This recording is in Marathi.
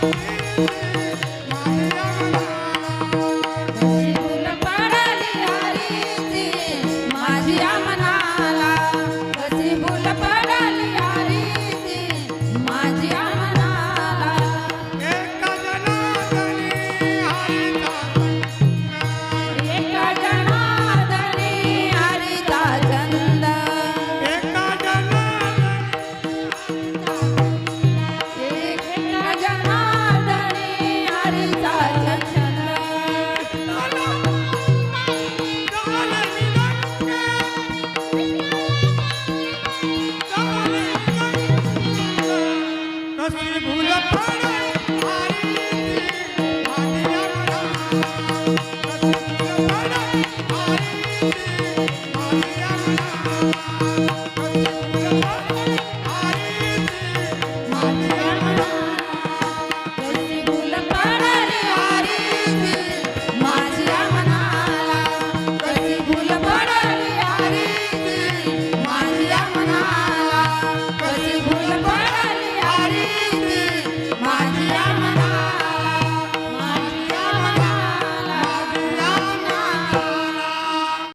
Oh. Master Felipe!